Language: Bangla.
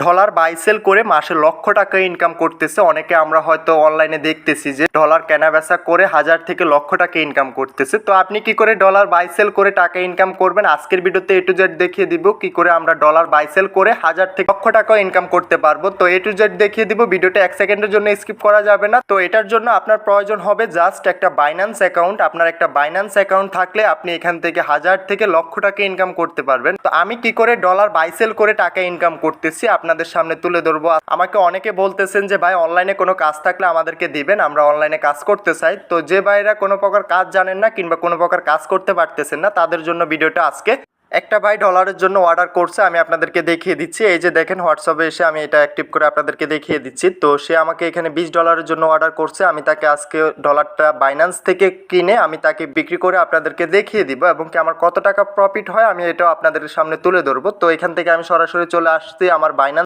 ডলার বাইসেল করে মাসে লক্ষ টাকা ইনকাম করতেছে। অনেকে আমরা হয়তো অনলাইনে দেখতেছি যে ডলার কেনা বেচা করে হাজার থেকে লক্ষ টাকা ইনকাম করতেছে। তো আপনি কি করে ডলার বাইসেল করে টাকা ইনকাম করবেন? আজকের ভিডিওতে এ টু জেড দেখিয়ে দিব কি করে আমরা ডলার বাইসেল করে হাজার থেকে লক্ষ টাকা ইনকাম করতে পারব। তো এ টু জেড দেখিয়ে দিব, ভিডিওটা এক সেকেন্ডের জন্য স্কিপ করা যাবে না। তো এটার জন্য আপনার প্রয়োজন হবে জাস্ট একটা বাইন্যান্স অ্যাকাউন্ট আপনার একটা বাইন্যান্স অ্যাকাউন্ট থাকলে আপনি এখান থেকে হাজার থেকে লক্ষ টাকা ইনকাম করতে পারবেন। তো আমি কি করে ডলার বাইসেল করে টাকা ইনকাম করতেছি? আপনাদের সামনে তুলে ধরবো। আমাকে অনেকে বলতেছেন যে, ভাই অনলাইনে কোনো কাজ থাকলে আমাদেরকে দিবেন, আমরা অনলাইনে কাজ করতে চাই। তো যে ভাইরা কোনো প্রকার কাজ জানেন না কিংবা কোনো প্রকার কাজ করতে পারতেছেন না, তাদের জন্য ভিডিওটা আজকে একটা ভাই ডলারের জন্য অর্ডার করছে, আমি আপনাদেরকে দেখিয়ে দিচ্ছি। এই যে দেখেন হোয়াটসঅ্যাপে এসে আমি এটা অ্যাক্টিভ করে আপনাদেরকে দেখিয়ে দিচ্ছি। তো সে আমাকে এখানে বিশ ডলারের জন্য অর্ডার করছে, আমি তাকে আজকে ডলারটা বাইন্যান্স থেকে কিনে আমি তাকে বিক্রি করে আপনাদেরকে দেখিয়ে দিব এবং কি আমার কত টাকা প্রফিট হয়, আমি এটাও আপনাদের সামনে তুলে ধরবো। তো এখান থেকে আমি সরাসরি চলে আসছি আমার বাইন্যান্স